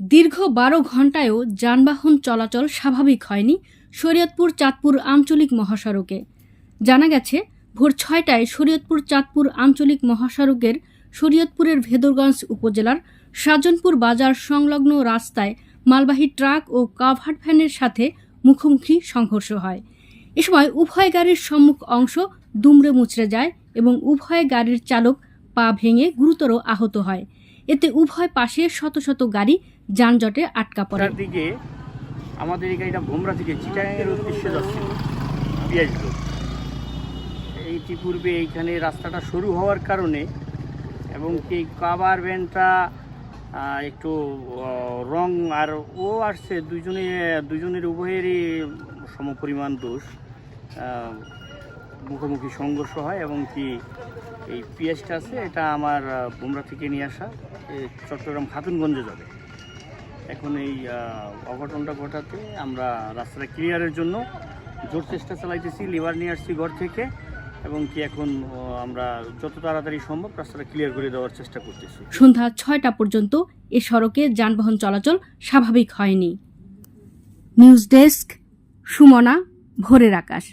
দীর্ঘ বারো ঘণ্টায়ও যানবাহন চলাচল স্বাভাবিক হয়নি শরীয়তপুর চাঁদপুর আঞ্চলিক মহাসড়কে। জানা গেছে, ভোর ছয়টায় শরীয়তপুর চাঁদপুর আঞ্চলিক মহাসড়কের শরীয়তপুরের ভেদরগঞ্জ উপজেলার সাজনপুর বাজার সংলগ্ন রাস্তায় মালবাহী ট্রাক ও কাভার্ড ভ্যানের সাথে মুখোমুখি সংঘর্ষ হয়। এ সময় উভয় গাড়ির সম্মুখ অংশ দুমড়ে মুচড়ে যায় এবং উভয় গাড়ির চালক পা ভেঙে গুরুতর আহত হয়। এতে উভয় পাশে শত শত গাড়ি যানজটে আটকা পড়ে। দিকে আমাদের এই গাড়িটা ভোমরা থেকে চিটাগাংয়ের উদ্দেশ্যে যাচ্ছিল পিঁয়াজ রোড। এই ইতিপূর্বে এইখানে রাস্তাটা শুরু হওয়ার কারণে এবং কি কাবার ভ্যানটা একটু রং আর ও আসছে, দুজনে, দুজনের উভয়েরই সমপরিমাণ দোষ। মুখোমুখি সংঘর্ষ হয় এবং কি এই পিএসটা আছে, এটা আমার বুমরা থেকে নিয়ে আসা। চট্টগ্রাম খাতুনগঞ্জে যাবে। এখন এই অঘটনটা ঘটাতে আমরা রাস্তাটা ক্লিয়ারের জন্য জোর চেষ্টা চালাইতেছি, লিভার নিয়ে আসছি ঘর থেকে এবং কি এখন আমরা যত তাড়াতাড়ি সম্ভব রাস্তাটা ক্লিয়ার করে দেওয়ার চেষ্টা করতেছি। সন্ধ্যা ছয়টা পর্যন্ত এ সড়কে যানবাহন চলাচল স্বাভাবিক হয়নি। নিউজ ডেস্ক, সুমনা, ভোরের আকাশ।